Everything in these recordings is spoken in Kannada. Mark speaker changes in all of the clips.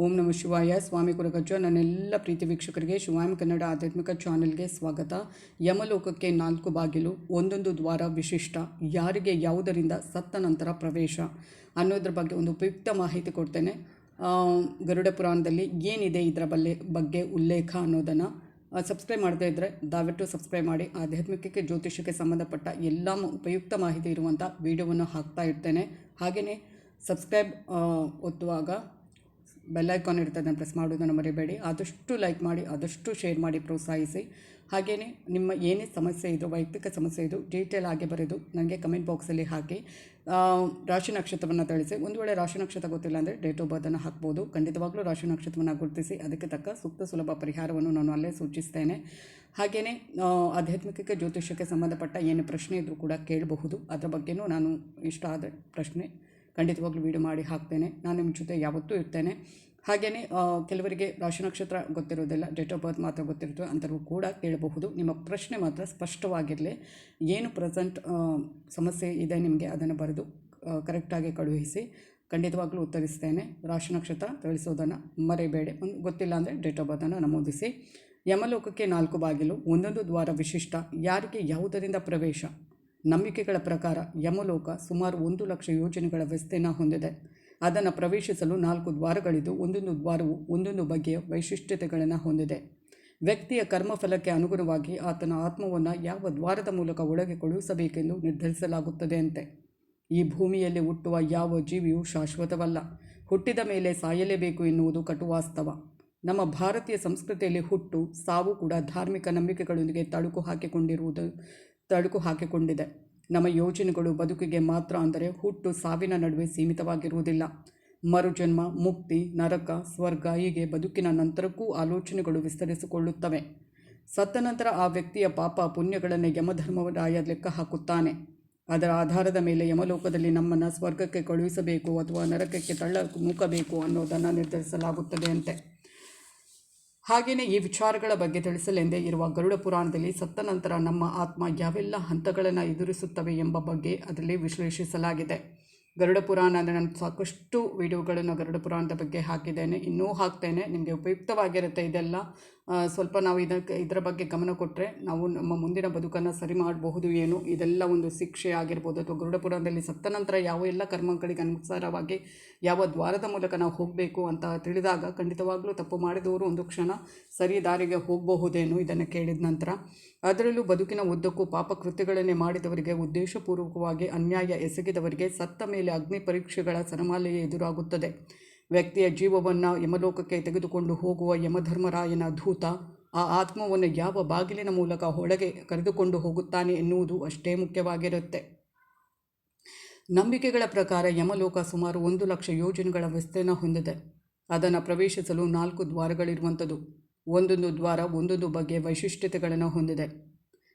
Speaker 1: ಓಂ ನಮ ಶಿವಾಯ. ಸ್ವಾಮಿ ಕುರುಗಜ್ಜ. ನನ್ನೆಲ್ಲ ಪ್ರೀತಿ ವೀಕ್ಷಕರಿಗೆ ಶಿವಾಯಂ ಕನ್ನಡ ಆಧ್ಯಾತ್ಮಿಕ ಚಾನೆಲ್ಗೆ ಸ್ವಾಗತ. ಯಮಲೋಕಕ್ಕೆ ನಾಲ್ಕು ಬಾಗಿಲು, ಒಂದೊಂದು ದ್ವಾರ ವಿಶಿಷ್ಟ. ಯಾರಿಗೆ ಯಾವುದರಿಂದ ಸತ್ತ ನಂತರ ಪ್ರವೇಶ ಅನ್ನೋದ್ರ ಬಗ್ಗೆ ಒಂದು ಉಪಯುಕ್ತ ಮಾಹಿತಿ ಕೊಡ್ತೇನೆ. ಗರುಡ ಪುರಾಣದಲ್ಲಿ ಏನಿದೆ ಇದರ ಬಲ್ಲೆ, ಬಗ್ಗೆ ಉಲ್ಲೇಖ ಅನ್ನೋದನ್ನು ಸಬ್ಸ್ಕ್ರೈಬ್ ಮಾಡದೇ ಇದ್ದರೆ ದಯವಿಟ್ಟು ಸಬ್ಸ್ಕ್ರೈಬ್ ಮಾಡಿ. ಆಧ್ಯಾತ್ಮಿಕಕ್ಕೆ ಜ್ಯೋತಿಷಕ್ಕೆ ಸಂಬಂಧಪಟ್ಟ ಎಲ್ಲ ಉಪಯುಕ್ತ ಮಾಹಿತಿ ಇರುವಂಥ ವಿಡಿಯೋವನ್ನು ಹಾಕ್ತಾ ಇರ್ತೇನೆ. ಹಾಗೆಯೇ ಸಬ್ಸ್ಕ್ರೈಬ್ ಒತ್ತುವಾಗ ಬೆಲ್ ಐಕಾನ್ ಇರ್ತದೆ ಪ್ರೆಸ್ ಮಾಡೋದನ್ನು ಮರಿಬೇಡಿ. ಆದಷ್ಟು ಲೈಕ್ ಮಾಡಿ, ಆದಷ್ಟು ಶೇರ್ ಮಾಡಿ, ಪ್ರೋತ್ಸಾಹಿಸಿ. ಹಾಗೆಯೇ ನಿಮ್ಮ ಏನೇ ಸಮಸ್ಯೆ ಇದು, ವೈಯಕ್ತಿಕ ಸಮಸ್ಯೆ ಇದು ಡೀಟೇಲ್ ಆಗಿ ಬರೆದು ನನಗೆ ಕಮೆಂಟ್ ಬಾಕ್ಸಲ್ಲಿ ಹಾಕಿ. ರಾಶಿ ನಕ್ಷತ್ರವನ್ನು ತಿಳಿಸಿ ಒಂದು ವೇಳೆ ರಾಶಿ ನಕ್ಷತ್ರ ಗೊತ್ತಿಲ್ಲ ಅಂದರೆ ಡೇಟ್ ಆಫ್ ಬರ್ತನ್ನು ಹಾಕ್ಬೋದು. ಖಂಡಿತವಾಗಲೂ ರಾಶಿ ನಕ್ಷತ್ರವನ್ನು ಗುರುತಿಸಿ, ಅದಕ್ಕೆ ತಕ್ಕ ಸೂಕ್ತ ಸುಲಭ ಪರಿಹಾರವನ್ನು ನಾನು ಅಲ್ಲೇ ಸೂಚಿಸ್ತೇನೆ. ಹಾಗೆಯೇ ಆಧ್ಯಾತ್ಮಿಕ ಆಧ್ಯಾತ್ಮಿಕಕ್ಕೆ ಜ್ಯೋತಿಷ್ಯಕ್ಕೆ ಸಂಬಂಧಪಟ್ಟ ಏನು ಪ್ರಶ್ನೆ ಇದ್ದರೂ ಕೂಡ ಕೇಳಬಹುದು. ಅದರ ಬಗ್ಗೆಯೂ ನಾನು ಇಷ್ಟ ಆದ ಪ್ರಶ್ನೆ ಖಂಡಿತವಾಗ್ಲೂ ವೀಡಿಯೋ ಮಾಡಿ ಹಾಕ್ತೇನೆ. ನಾನು ನಿಮ್ಮ ಜೊತೆ ಯಾವತ್ತೂ ಇರ್ತೇನೆ. ಹಾಗೆಯೇ ಕೆಲವರಿಗೆ ರಾಶಿ ನಕ್ಷತ್ರ ಗೊತ್ತಿರೋದಿಲ್ಲ ಡೇಟ್ ಆಫ್ ಬರ್ತ್ ಮಾತ್ರ ಗೊತ್ತಿರುತ್ತೆ ಅಂಥವ್ರು ಕೂಡ ಕೇಳಬಹುದು. ನಿಮ್ಮ ಪ್ರಶ್ನೆ ಮಾತ್ರ ಸ್ಪಷ್ಟವಾಗಿರಲಿ. ಏನು ಪ್ರೆಸೆಂಟ್ ಸಮಸ್ಯೆ ಇದೆ ನಿಮಗೆ, ಅದನ್ನು ಬರೆದು ಕರೆಕ್ಟಾಗಿ ಕಳುಹಿಸಿ, ಖಂಡಿತವಾಗ್ಲೂ ಉತ್ತರಿಸ್ತೇನೆ. ರಾಶಿ ನಕ್ಷತ್ರ ತಿಳಿಸೋದನ್ನು ಮರೆಯಬೇಡಿ ಒಂದು ಗೊತ್ತಿಲ್ಲ ಅಂದರೆ ಡೇಟ್ ಆಫ್ ಬರ್ತನ್ನು ನಮೂದಿಸಿ. ಯಮಲೋಕಕ್ಕೆ ನಾಲ್ಕು ಬಾಗಿಲು, ಒಂದೊಂದು ದ್ವಾರ ವಿಶಿಷ್ಟ. ಯಾರಿಗೆ ಯಾವುದರಿಂದ ಪ್ರವೇಶ? ನಂಬಿಕೆಗಳ ಪ್ರಕಾರ ಯಮಲೋಕ ಸುಮಾರು ಒಂದು ಲಕ್ಷ ಯೋಜನೆಗಳ ವಿಸ್ತೀರ್ಣ ಹೊಂದಿದೆ. ಅದನ್ನು ಪ್ರವೇಶಿಸಲು ನಾಲ್ಕು ದ್ವಾರಗಳಿದ್ದು, ಒಂದೊಂದು ದ್ವಾರವು ಒಂದೊಂದು ಬಗೆಯ ವೈಶಿಷ್ಟ್ಯತೆಗಳನ್ನು ಹೊಂದಿದೆ. ವ್ಯಕ್ತಿಯ ಕರ್ಮಫಲಕ್ಕೆ ಅನುಗುಣವಾಗಿ ಆತನ ಆತ್ಮವನ್ನು ಯಾವ ದ್ವಾರದ ಮೂಲಕ ಒಳಗೆ ಕಳುಹಿಸಬೇಕೆಂದು ನಿರ್ಧರಿಸಲಾಗುತ್ತದೆ ಅಂತೆ ಈ ಭೂಮಿಯಲ್ಲಿ ಹುಟ್ಟುವ ಯಾವ ಜೀವಿಯೂ ಶಾಶ್ವತವಲ್ಲ. ಹುಟ್ಟಿದ ಮೇಲೆ ಸಾಯಲೇಬೇಕು ಎನ್ನುವುದು ಕಟುವಾಸ್ತವ. ನಮ್ಮ ಭಾರತೀಯ ಸಂಸ್ಕೃತಿಯಲ್ಲಿ ಹುಟ್ಟು, ಸಾವು ಕೂಡ ಧಾರ್ಮಿಕ ನಂಬಿಕೆಗಳೊಂದಿಗೆ ತಳುಕು ಹಾಕಿಕೊಂಡಿರುವುದು ತಳುಕು ಹಾಕಿಕೊಂಡಿದೆ. ನಮ್ಮ ಯೋಜನೆಗಳು ಬದುಕಿಗೆ ಮಾತ್ರ ಅಂದರೆ ಹುಟ್ಟು ಸಾವಿನ ನಡುವೆ ಸೀಮಿತವಾಗಿರುವುದಿಲ್ಲ. ಮರುಜನ್ಮ, ಮುಕ್ತಿ, ನರಕ, ಸ್ವರ್ಗ ಹೀಗೆ ಬದುಕಿನ ನಂತರಕ್ಕೂ ಆಲೋಚನೆಗಳು ವಿಸ್ತರಿಸಿಕೊಳ್ಳುತ್ತವೆ. ಸತ್ತ ನಂತರ ಆ ವ್ಯಕ್ತಿಯ ಪಾಪ ಪುಣ್ಯಗಳನ್ನು ಯಮಧರ್ಮರಾಯ ಲೆಕ್ಕ ಹಾಕುತ್ತಾನೆ. ಅದರ ಆಧಾರದ ಮೇಲೆ ಯಮಲೋಕದಲ್ಲಿ ನಮ್ಮನ್ನು ಸ್ವರ್ಗಕ್ಕೆ ಕಳುಹಿಸಬೇಕು ಅಥವಾ ನರಕಕ್ಕೆ ತಳ್ಳ ನೂಕಬೇಕು ಅನ್ನೋದನ್ನು ನಿರ್ಧರಿಸಲಾಗುತ್ತದೆ ಅಂತೆ. ಹಾಗೆಯೇ ಈ ವಿಚಾರಗಳ ಬಗ್ಗೆ ತಿಳಿಸಲೆಂದೇ ಇರುವ ಗರುಡ ಪುರಾಣದಲ್ಲಿ ಸತ್ತ ನಂತರ ನಮ್ಮ ಆತ್ಮ ಯಾವೆಲ್ಲ ಹಂತಗಳನ್ನು ಎದುರಿಸುತ್ತವೆ ಎಂಬ ಬಗ್ಗೆ ಅದರಲ್ಲಿ ವಿಶ್ಲೇಷಿಸಲಾಗಿದೆ. ಗರುಡ ಪುರಾಣ ಅಂದರೆ ನಾನು ಸಾಕಷ್ಟು ವಿಡಿಯೋಗಳನ್ನು ಗರುಡ ಪುರಾಣದ ಬಗ್ಗೆ ಹಾಕಿದ್ದೇನೆ. ಇನ್ನೂ ಹಾಕ್ತೇನೆ. ನಿಮಗೆ ಉಪಯುಕ್ತವಾಗಿರುತ್ತೆ ಇದೆಲ್ಲ. ಸ್ವಲ್ಪ ನಾವು ಇದಕ್ಕೆ ಇದರ ಬಗ್ಗೆ ಗಮನ ಕೊಟ್ಟರೆ ನಾವು ನಮ್ಮ ಮುಂದಿನ ಬದುಕನ್ನು ಸರಿ ಮಾಡಬಹುದು ಏನು? ಇದೆಲ್ಲ ಒಂದು ಶಿಕ್ಷೆ ಆಗಿರ್ಬೋದು ಅಥವಾ ಗರುಡಪುರದಲ್ಲಿ ಸತ್ತ ನಂತರ ಯಾವ ಎಲ್ಲ ಕರ್ಮಗಳಿಗೆ ಅನುಸಾರವಾಗಿ ಯಾವ ದ್ವಾರದ ಮೂಲಕ ನಾವು ಹೋಗಬೇಕು ಅಂತ ತಿಳಿದಾಗ ಖಂಡಿತವಾಗ್ಲೂ ತಪ್ಪು ಮಾಡಿದವರು ಒಂದು ಕ್ಷಣ ಸರಿ ದಾರಿಗೆ ಹೋಗಬಹುದೇನು ಇದನ್ನು ಕೇಳಿದ ನಂತರ. ಅದರಲ್ಲೂ ಬದುಕಿನ ಉದ್ದಕ್ಕೂ ಪಾಪ ಕೃತ್ಯಗಳನ್ನೇ ಮಾಡಿದವರಿಗೆ ಉದ್ದೇಶಪೂರ್ವಕವಾಗಿ ಅನ್ಯಾಯ ಎಸಗಿದವರಿಗೆ ಸತ್ತ ಮೇಲೆ ಅಗ್ನಿ ಪರೀಕ್ಷೆಗಳ ಸರಮಾಲೆಯೇ ಎದುರಾಗುತ್ತದೆ. ವ್ಯಕ್ತಿಯ ಜೀವವನ್ನು ಯಮಲೋಕಕ್ಕೆ ತೆಗೆದುಕೊಂಡು ಹೋಗುವ ಯಮಧರ್ಮರಾಯನ ಧೂತ ಆ ಆತ್ಮವನ್ನು ಯಾವ ಬಾಗಿಲಿನ ಮೂಲಕ ಒಳಗೆ ಕರೆದುಕೊಂಡು ಹೋಗುತ್ತಾನೆ ಎನ್ನುವುದು ಅಷ್ಟೇ ಮುಖ್ಯವಾಗಿರುತ್ತೆ. ನಂಬಿಕೆಗಳ ಪ್ರಕಾರ ಯಮಲೋಕ ಸುಮಾರು ಒಂದು ಲಕ್ಷ ಯೋಜನೆಗಳ ವಿಸ್ತೀರ್ಣ ಹೊಂದಿದೆ. ಅದನ್ನು ಪ್ರವೇಶಿಸಲು ನಾಲ್ಕು ದ್ವಾರಗಳಿರುವಂಥದ್ದು. ಒಂದೊಂದು ದ್ವಾರ ಒಂದೊಂದು ಬಗೆಯ ವೈಶಿಷ್ಟ್ಯತೆಗಳನ್ನು ಹೊಂದಿದೆ.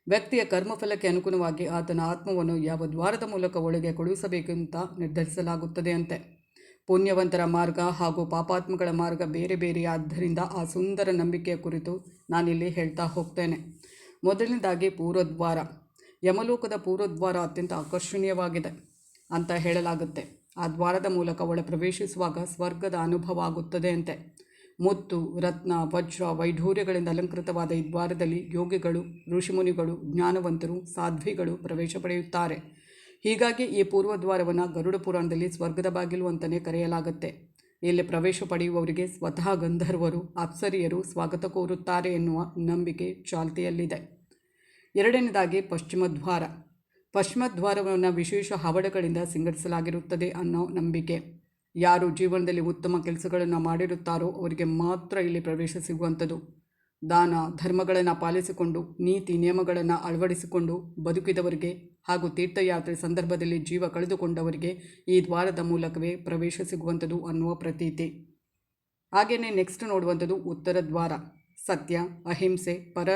Speaker 1: ವ್ಯಕ್ತಿಯ ಕರ್ಮಫಲಕ್ಕೆ ಅನುಗುಣವಾಗಿ ಆತನ ಆತ್ಮವನ್ನು ಯಾವ ದ್ವಾರದ ಮೂಲಕ ಒಳಗೆ ಕಳುಹಿಸಬೇಕೆಂತ ನಿರ್ಧರಿಸಲಾಗುತ್ತದೆ ಅಂತೆ. ಪುಣ್ಯವಂತರ ಮಾರ್ಗ ಹಾಗೂ ಪಾಪಾತ್ಮಗಳ ಮಾರ್ಗ ಬೇರೆ ಬೇರೆ ಆದ್ದರಿಂದ ಆ ಸುಂದರ ನಂಬಿಕೆಯ ಕುರಿತು ನಾನಿಲ್ಲಿ ಹೇಳ್ತಾ ಹೋಗ್ತೇನೆ. ಮೊದಲನೇದಾಗಿ ಪೂರ್ವದ್ವಾರ. ಯಮಲೋಕದ ಪೂರ್ವದ್ವಾರ ಅತ್ಯಂತ ಆಕರ್ಷಣೀಯವಾಗಿದೆ ಅಂತ ಹೇಳಲಾಗುತ್ತೆ. ಆ ದ್ವಾರದ ಮೂಲಕ ಒಳ ಪ್ರವೇಶಿಸುವಾಗ ಸ್ವರ್ಗದ ಅನುಭವ ಆಗುತ್ತದೆ ಅಂತೆ. ಮುತ್ತು, ರತ್ನ, ವಜ್ರ, ವೈಢೂರ್ಯಗಳಿಂದ ಅಲಂಕೃತವಾದ ಈ ದ್ವಾರದಲ್ಲಿ ಯೋಗಿಗಳು, ಋಷಿಮುನಿಗಳು, ಜ್ಞಾನವಂತರು, ಸಾಧ್ವಿಗಳು ಪ್ರವೇಶ ಪಡೆಯುತ್ತಾರೆ. ಹೀಗಾಗಿ ಈ ಪೂರ್ವದ್ವಾರವನ್ನು ಗರುಡ ಪುರಾಣದಲ್ಲಿ ಸ್ವರ್ಗದ ಬಾಗಿಲು ಅಂತಲೇ ಕರೆಯಲಾಗುತ್ತೆ. ಇಲ್ಲಿ ಪ್ರವೇಶ ಪಡೆಯುವವರಿಗೆ ಸ್ವತಃ ಗಂಧರ್ವರು, ಅಪ್ಸರಿಯರು ಸ್ವಾಗತ ಕೋರುತ್ತಾರೆ ಎನ್ನುವ ನಂಬಿಕೆ ಚಾಲ್ತಿಯಲ್ಲಿದೆ. ಎರಡನೇದಾಗಿ ಪಶ್ಚಿಮ ದ್ವಾರ ಪಶ್ಚಿಮ ದ್ವಾರವನ್ನು ವಿಶೇಷ ಹವಡಗಳಿಂದ ಸಿಂಗರಿಸಲಾಗಿರುತ್ತದೆ ಅನ್ನೋ ನಂಬಿಕೆ. ಯಾರು ಜೀವನದಲ್ಲಿ ಉತ್ತಮ ಕೆಲಸಗಳನ್ನು ಮಾಡಿರುತ್ತಾರೋ ಅವರಿಗೆ ಮಾತ್ರ ಇಲ್ಲಿ ಪ್ರವೇಶ ಸಿಗುವಂಥದ್ದು. ದಾನ, ಧರ್ಮಗಳನ್ನು ಪಾಲಿಸಿಕೊಂಡು, ನೀತಿ, ನಿಯಮಗಳನ್ನು ಅಳವಡಿಸಿಕೊಂಡು ಬದುಕಿದವರಿಗೆ ಹಾಗೂ ತೀರ್ಥಯಾತ್ರೆ ಸಂದರ್ಭದಲ್ಲಿ ಜೀವ ಕಳೆದುಕೊಂಡವರಿಗೆ ಈ ದ್ವಾರದ ಮೂಲಕವೇ ಪ್ರವೇಶ ಸಿಗುವಂಥದ್ದು ಅನ್ನುವ ಪ್ರತೀತಿ. ಹಾಗೆಯೇ ನೆಕ್ಸ್ಟ್ ನೋಡುವಂಥದ್ದು ಉತ್ತರ ದ್ವಾರ. ಸತ್ಯ, ಅಹಿಂಸೆ, ಪರ,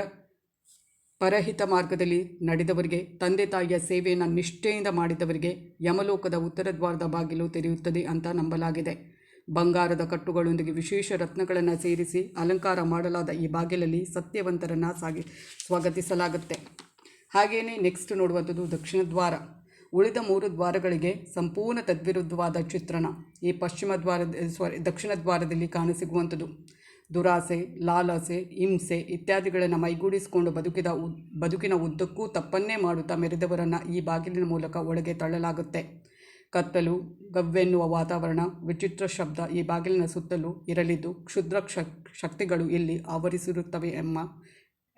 Speaker 1: ಪರಹಿತ ಮಾರ್ಗದಲ್ಲಿ ನಡೆದವರಿಗೆ, ತಂದೆ ತಾಯಿಯ ಸೇವೆಯನ್ನು ನಿಷ್ಠೆಯಿಂದ ಮಾಡಿದವರಿಗೆ ಯಮಲೋಕದ ಉತ್ತರ ದ್ವಾರದ ಬಾಗಿಲು ತೆರೆಯುತ್ತದೆ ಅಂತ ನಂಬಲಾಗಿದೆ. ಬಂಗಾರದ ಕಟ್ಟುಗಳೊಂದಿಗೆ ವಿಶೇಷ ರತ್ನಗಳನ್ನು ಸೇರಿಸಿ ಅಲಂಕಾರ ಮಾಡಲಾದ ಈ ಬಾಗಿಲಲ್ಲಿ ಸತ್ಯವಂತರನ್ನು ಸಾಗಿ ಸ್ವಾಗತಿಸಲಾಗುತ್ತೆ. ಹಾಗೆಯೇ ನೆಕ್ಸ್ಟ್ ನೋಡುವಂಥದ್ದು ದಕ್ಷಿಣ ದ್ವಾರ. ಉಳಿದ ಮೂರು ದ್ವಾರಗಳಿಗೆ ಸಂಪೂರ್ಣ ತದ್ವಿರುದ್ಧವಾದ ಚಿತ್ರಣ. ಈ ಪಶ್ಚಿಮ ದ್ವಾರದ ಸಾರಿ ದಕ್ಷಿಣ ದ್ವಾರದಲ್ಲಿ ಕಾಣಸಿಗುವಂಥದ್ದು ದುರಾಸೆ, ಲಾಲಸೆ, ಹಿಂಸೆ ಇತ್ಯಾದಿಗಳನ್ನು ಮೈಗೂಡಿಸಿಕೊಂಡು ಬದುಕಿದ ಬದುಕಿನ ಉದ್ದಕ್ಕೂ ತಪ್ಪನ್ನೇ ಮಾಡುತ್ತಾ ಮೆರೆದವರನ್ನು ಈ ಬಾಗಿಲಿನ ಮೂಲಕ ಒಳಗೆ ತಳ್ಳಲಾಗುತ್ತೆ. ಕತ್ತಲು, ಗವ್ವೆನ್ನುವ ವಾತಾವರಣ, ವಿಚಿತ್ರ ಶಬ್ದ ಈ ಬಾಗಿಲಿನ ಸುತ್ತಲೂ ಇರಲಿದ್ದು ಕ್ಷುದ್ರ ಶಕ್ ಶಕ್ತಿಗಳು ಇಲ್ಲಿ ಆವರಿಸಿರುತ್ತವೆ ಎಂಬ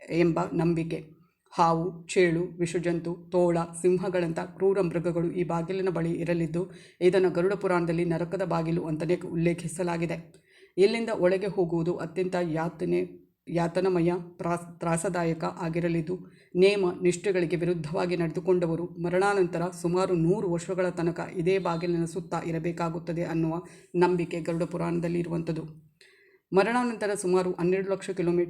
Speaker 1: ಎಂಬ ನಂಬಿಕೆ. ಹಾವು, ಚೇಳು, ವಿಷಜಂತು, ತೋಳ, ಸಿಂಹಗಳಂಥ ಕ್ರೂರ ಮೃಗಗಳು ಈ ಬಾಗಿಲಿನ ಬಳಿ ಇರಲಿದ್ದು, ಇದನ್ನು ಗರುಡ ಪುರಾಣದಲ್ಲಿ ನರಕದ ಬಾಗಿಲು ಅಂತಲೇ ಉಲ್ಲೇಖಿಸಲಾಗಿದೆ. ಇಲ್ಲಿಂದ ಒಳಗೆ ಹೋಗುವುದು ಅತ್ಯಂತ ಯಾತನೆ, ಯಾತನಮಯ, ಪ್ರಾಸ್, ತ್ರಾಸದಾಯಕ ಆಗಿರಲಿದ್ದು, ನೇಮ ನಿಷ್ಠೆಗಳಿಗೆ ವಿರುದ್ಧವಾಗಿ ನಡೆದುಕೊಂಡವರು ಮರಣಾನಂತರ ಸುಮಾರು ನೂರು ವರ್ಷಗಳ ತನಕ ಇದೇ ಬಾಗಿಲಿನ ಸುತ್ತ ಇರಬೇಕಾಗುತ್ತದೆ ಅನ್ನುವ ನಂಬಿಕೆ ಗರುಡ ಪುರಾಣದಲ್ಲಿ ಇರುವಂಥದ್ದು ಮರಣಾನಂತರ ಸುಮಾರು ಹನ್ನೆರಡು ಲಕ್ಷ ಕಿಲೋಮೀ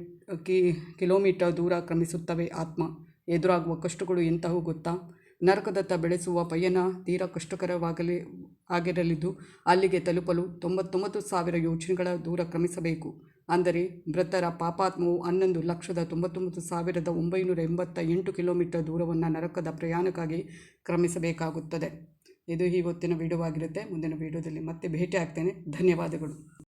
Speaker 1: ಕಿ ಕಿಲೋಮೀಟರ್ ದೂರ ಕ್ರಮಿಸುತ್ತವೆ ಆತ್ಮ. ಎದುರಾಗುವ ಕಷ್ಟಗಳು ಎಂತಹವು ಗೊತ್ತಾ? ನರಕದತ್ತ ಬೆಳೆಸುವ ಪಯಣ ತೀರಾ ಕಷ್ಟಕರವಾಗಲಿ ಆಗಿರಲಿದ್ದು ಅಲ್ಲಿಗೆ ತಲುಪಲು ತೊಂಬತ್ತೊಂಬತ್ತು ಸಾವಿರ ಯೋಚನೆಗಳ ದೂರ ಕ್ರಮಿಸಬೇಕು. ಅಂದರೆ ಮೃತರ ಪಾಪಾತ್ಮವು ಹನ್ನೊಂದು ಲಕ್ಷದ ತೊಂಬತ್ತೊಂಬತ್ತು ಸಾವಿರದ ಒಂಬೈನೂರ ಎಂಬತ್ತ ಎಂಟು ಕಿಲೋಮೀಟರ್ ದೂರವನ್ನು ನರಕದ ಪ್ರಯಾಣಕ್ಕಾಗಿ ಕ್ರಮಿಸಬೇಕಾಗುತ್ತದೆ. ಇದು ಇವತ್ತಿನ ವಿಡಿಯೋ ಆಗಿರುತ್ತೆ ಮುಂದಿನ ವಿಡಿಯೋದಲ್ಲಿ ಮತ್ತೆ ಭೇಟಿ ಆಗ್ತೇನೆ ಧನ್ಯವಾದಗಳು.